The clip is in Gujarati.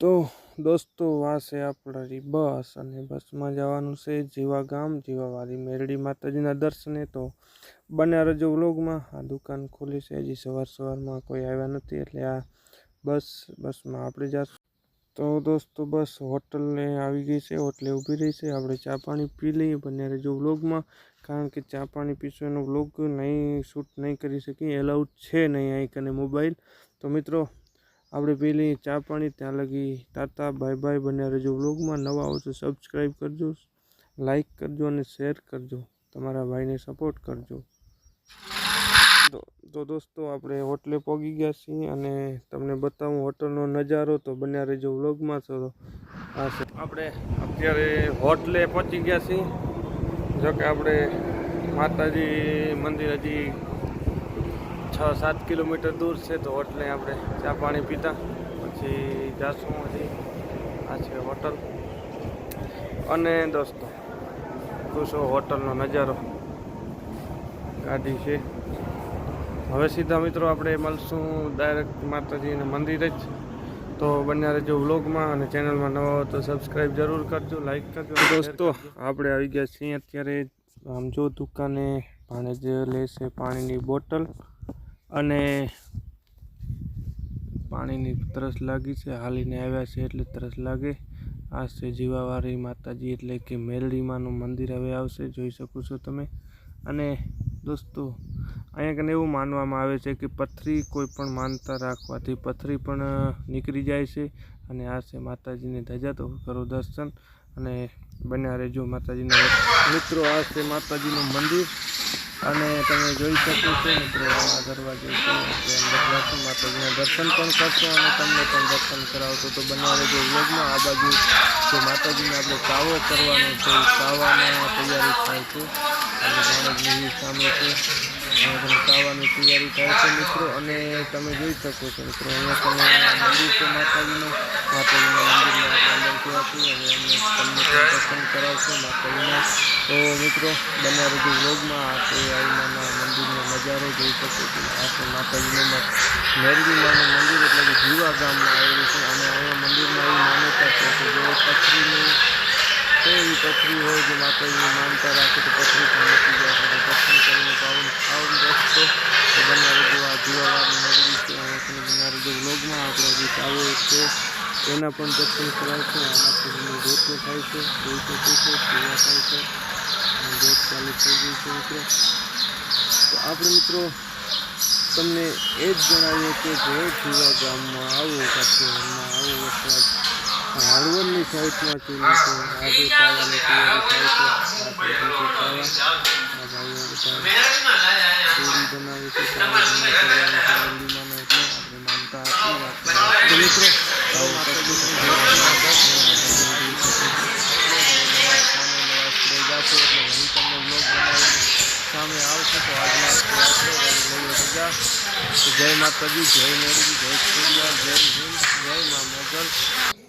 તો દોસ્તો, આ છે આપણી બસ અને બસમાં જવાનું છે જીવા ગામ જીવાવાળી મેરડી માતાજીના દર્શને. તો બને રજો વ્લોગમાં. આ દુકાન ખુલી છે, હજી સવાર સવારમાં કોઈ આવ્યા નથી, એટલે આ બસ, બસમાં આપણે જાશું. તો દોસ્તો, બસ હોટલને આવી ગઈ છે, હોટલે ઊભી રહી છે. આપણે ચા પાણી પી લઈએ બંને રહેજો વ્લોગમાં. કારણ કે ચા પાણી પીશું એનો વ્લોગ નહીં શૂટ નહીં કરી શકીએ, એલાઉડ છે નહીં અહીં કને મોબાઈલ. તો મિત્રો આપણે પહેલી ચા પાણી, ત્યાં લગી ટાટા બાય બાય બન્યા રહેજો. વ્લોગમાં નવા આવો તો સબસ્ક્રાઈબ કરજો લાઈક કરજો અને શેર કરજો. તમારા ભાઈને સપોર્ટ કરજો. તો- દોસ્તો, આપણે હોટલે પહોંચી ગયા છીએ અને તમને બતાવું હોટલનો નજારો. તો બન્યા રહેજો વ્લોગમાં તો આપણે અત્યારે હોટલે પહોંચી ગયા છીએ. જોકે આપણે માતાજી મંદિર હજી છ સાત કિલોમીટર દૂર છે તો હોટલે આપણે ચા પાણી પીતા પછી જાશું હજી. આ છે હોટલ. અને દોસ્તો ખુશો હોટલનો નજારો? ગાડી છે. હવે સીધા મિત્રો આપણે મળશું ડાયરેક્ટ માતાજીના મંદિરે જ. તો બન્યા રહેજો વ્લોગમાં અને ચેનલમાં નવા હોય તો સબસ્ક્રાઈબ જરૂર કરજો લાઈક કરજો દોસ્તો આપણે આવી ગયા છીએ અત્યારે આમ જો દુકાને ભાણેજ લેશે પાણીની બોટલ. અને પાણીની તરસ લાગી છે. હાલીને આવ્યા છે એટલે તરસ લાગે. આ છે જીવાવારી માતાજી એટલે કે મેલડીમાનું મંદિર હવે આવશે. જોઈ શકો છો તમે. અને દોસ્તો, અહીંયા કને એવું માનવામાં આવે છે કે પથરી કોઈ પણ માનતા રાખવાથી પથરી પણ નીકળી જાય છે. અને આ છે માતાજીની ધજા. તો કરો દર્શન. અને બન્યા રહેજો માતાજીના મિત્રો. આ છે માતાજીનું મંદિર. અને તમે જોઈ શકો છો મિત્રો આ દરવાજો છે માતાજીના દર્શન પણ કરશો અને તમને પણ દર્શન કરાવશો. તો બનાવે જો વ્લોગમાં. આ બાજુ જે માતાજીને આપણે ચાવો કરવાનો છે, એ તૈયારી થાય છે. અને માણસની સામે છે. તૈયારી થાય છે મિત્રો. અને તમે જોઈ શકો છો મિત્રો, અહીંયા તમે મંદિર છે માતાજીનું. માતાજીના મંદિરમાં આપણે અંદર છીએ હવે અમને તમને દર્શન કરાવશો માતાજીના. તો મિત્રો બને બધું વ્લોગમાં. આ આઈમાના મંદિરનો નજારો જોઈ શકો છો. આ છે માતાજીનું મ- મેરડીમાનું મંદિર એટલે કે જીવા ગામમાં આવેલું છે. અને અહીંયા મંદિરમાં એવી માન્યતા છે કે જો પથરીની કોઈ એવી પથરી હોય જે માતાજીની માનતા રાખે તો પથરી પણ નથી જાય તો દર્શન કરીને પાવન પાવન રસ્તો તો બન્યા રહેજો આ જીવાવાળની મેરડી છે અહીંયા તમે બન્યા રહેજો વ્લોગમાં આપણે જે ચાવો છે એના પણ દર્શન કરાય છે. માતાજીનો ગોતો થાય છે. જોઈ શકે છે, સેવા થાય છે. ગોત ચાલુ થઈ ગઈ છે મિત્રો. તો આપણે મિત્રો, તમને એ જ જણાવીએ કે જો જુવા ગામમાં આવો, કાઠિયાવાડમાં આવો વરસાદ હળવદની સાઈડમાં છે છે આજે પાવાની તૈયારી થાય છે. આ થઈ ગઈ છે પાવા આ ભાઈઓ બધા પૂરી બનાવે છે પાવાની કરવાની છે હલ્દીમાંનો એટલે આપણે માનતા આપી વાત તો મિત્રો આવો સામે આવશે તો આજના આપણે રજા જય માતાજી જય મેરી જય સૂર્યા જય હિન્દ જય મા મોગલ